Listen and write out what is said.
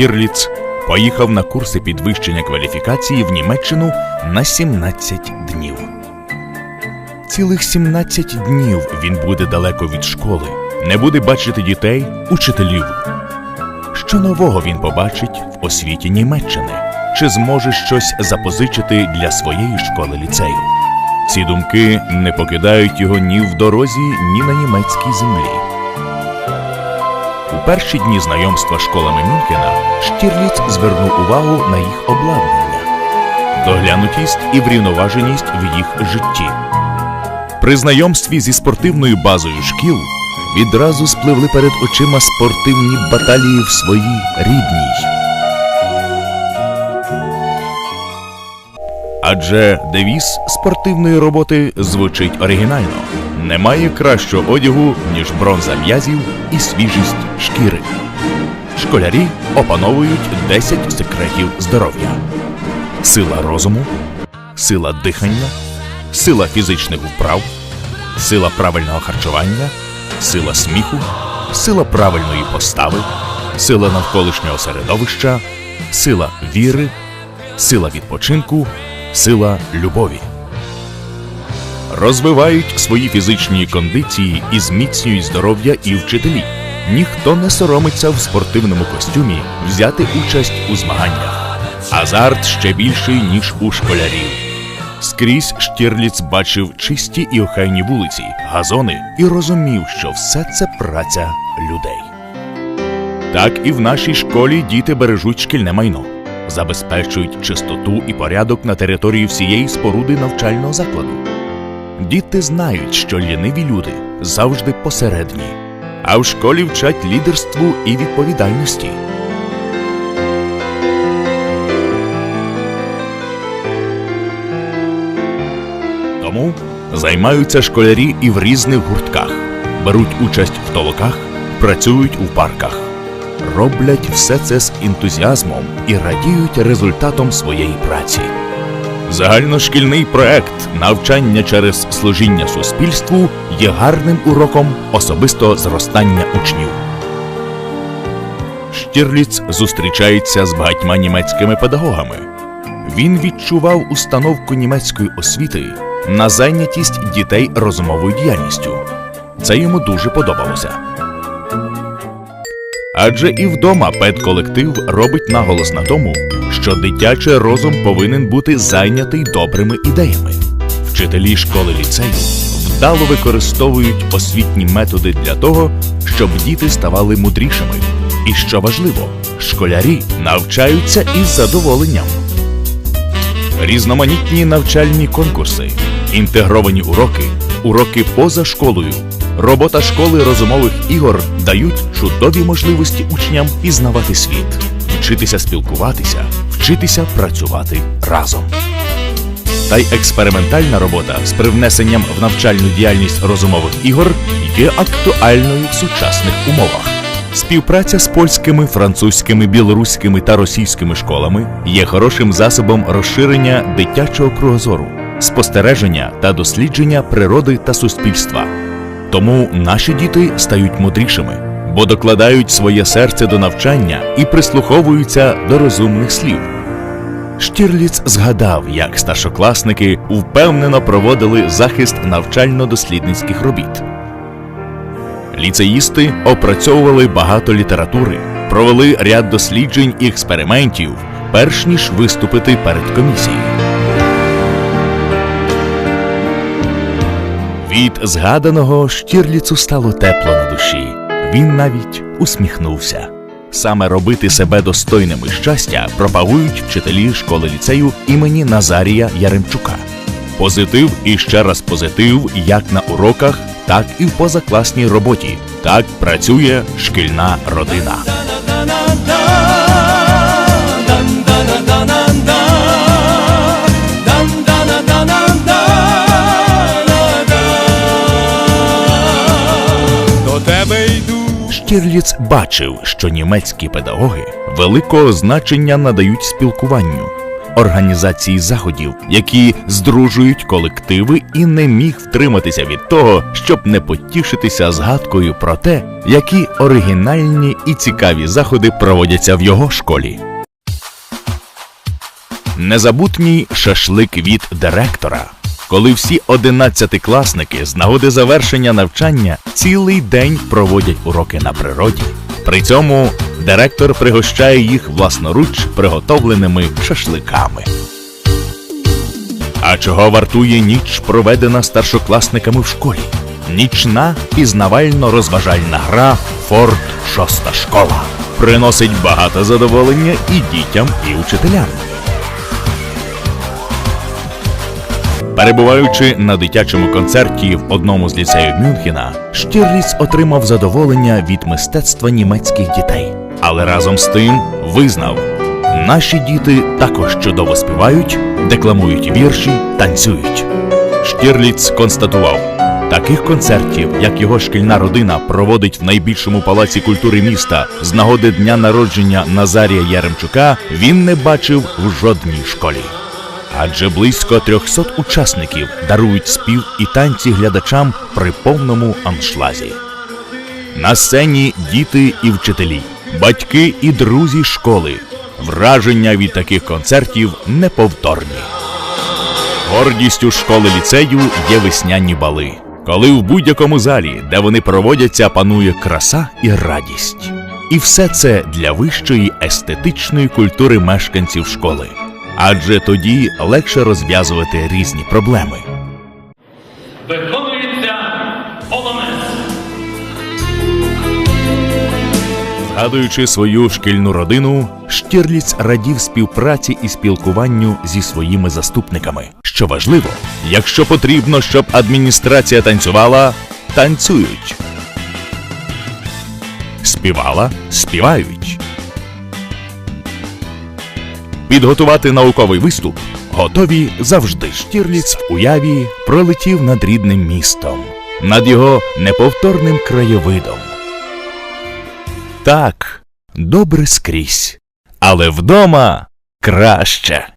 Штірліц поїхав на курси підвищення кваліфікації в Німеччину на 17 днів. Цілих 17 днів він буде далеко від школи, не буде бачити дітей, учителів. Що нового він побачить в освіті Німеччини? Чи зможе щось запозичити для своєї школи ліцею? Ці думки не покидають його ні в дорозі, ні на німецькій землі. У перші дні знайомства з школами Мюнхена Штірліц звернув увагу на їх обладнання, доглянутість і врівноваженість в їх житті. При знайомстві зі спортивною базою шкіл відразу спливли перед очима спортивні баталії в своїй рідній. Адже девіз спортивної роботи звучить оригінально: немає кращого одягу, ніж бронза м'язів і свіжість шкіри. Школярі опановують 10 секретів здоров'я: сила розуму, сила дихання, сила фізичних вправ, сила правильного харчування, сила сміху, сила правильної постави, сила навколишнього середовища, сила віри, сила відпочинку, сила любові. Розвивають свої фізичні кондиції і зміцнюють здоров'я і вчителі. Ніхто не соромиться в спортивному костюмі взяти участь у змаганнях. Азарт ще більший, ніж у школярів. Скрізь Штірліц бачив чисті і охайні вулиці, газони і розумів, що все це праця людей. Так і в нашій школі діти бережуть шкільне майно, забезпечують чистоту і порядок на території всієї споруди навчального закладу. Діти знають, що ліниві люди завжди посередні, а в школі вчать лідерству і відповідальності. Тому займаються школярі і в різних гуртках, беруть участь в толоках, працюють у парках, роблять все це з ентузіазмом і радіють результатом своєї праці. Загальношкільний проект навчання через служіння суспільству є гарним уроком особистого зростання учнів. Штірліц зустрічається з багатьма німецькими педагогами. Він відчував установку німецької освіти на зайнятість дітей розумовою діяльністю. Це йому дуже подобалося. Адже і вдома педколектив робить наголос на тому, що дитячий розум повинен бути зайнятий добрими ідеями. Вчителі школи ліцею вдало використовують освітні методи для того, щоб діти ставали мудрішими. І що важливо, школярі навчаються із задоволенням. Різноманітні навчальні конкурси, інтегровані уроки, уроки поза школою, робота школи розумових ігор дають чудові можливості учням пізнавати світ, вчитися спілкуватися, вчитися працювати разом. Та й експериментальна робота з привнесенням в навчальну діяльність розумових ігор є актуальною в сучасних умовах. Співпраця з польськими, французькими, білоруськими та російськими школами є хорошим засобом розширення дитячого кругозору, спостереження та дослідження природи та суспільства. Тому наші діти стають мудрішими, бо докладають своє серце до навчання і прислуховуються до розумних слів. Штірліц згадав, як старшокласники впевнено проводили захист навчально-дослідницьких робіт. Ліцеїсти опрацьовували багато літератури, провели ряд досліджень і експериментів, перш ніж виступити перед комісією. Від згаданого Штірліцу стало тепло на душі. Він навіть усміхнувся. Саме робити себе достойними щастя пропагують вчителі школи ліцею імені Назарія Яремчука. Позитив і ще раз позитив як на уроках, так і в позакласній роботі. Так працює шкільна родина. Штірліц бачив, що німецькі педагоги великого значення надають спілкуванню, організації заходів, які здружують колективи, і не міг втриматися від того, щоб не потішитися згадкою про те, які оригінальні і цікаві заходи проводяться в його школі. Незабутній шашлик від директора. Коли всі одинадцятикласники з нагоди завершення навчання цілий день проводять уроки на природі. При цьому директор пригощає їх власноруч приготовленими шашликами. А чого вартує ніч, проведена старшокласниками в школі? Нічна пізнавально-розважальна гра Форт Шоста школа приносить багато задоволення і дітям, і учителям. Перебуваючи на дитячому концерті в одному з ліцеїв Мюнхена, Штірліц отримав задоволення від мистецтва німецьких дітей. Але разом з тим визнав, наші діти також чудово співають, декламують вірші, танцюють. Штірліц констатував, таких концертів, як його шкільна родина проводить в найбільшому палаці культури міста з нагоди дня народження Назарія Яремчука, він не бачив в жодній школі. Адже близько 300 учасників дарують спів і танці глядачам при повному аншлазі. На сцені діти і вчителі, батьки і друзі школи. Враження від таких концертів неповторні. Гордістю школи ліцею є весняні бали, коли в будь-якому залі, де вони проводяться, панує краса і радість. І все це для вищої естетичної культури мешканців школи. Адже тоді легше розв'язувати різні проблеми. Виконується полонез. Згадуючи свою шкільну родину, Штірліц радів співпраці і спілкуванню зі своїми заступниками. Що важливо, якщо потрібно, щоб адміністрація танцювала, танцюють. Співала, співають. Підготувати науковий виступ готові завжди. Штірліц в уяві пролетів над рідним містом, над його неповторним краєвидом. Так, добре скрізь, але вдома краще.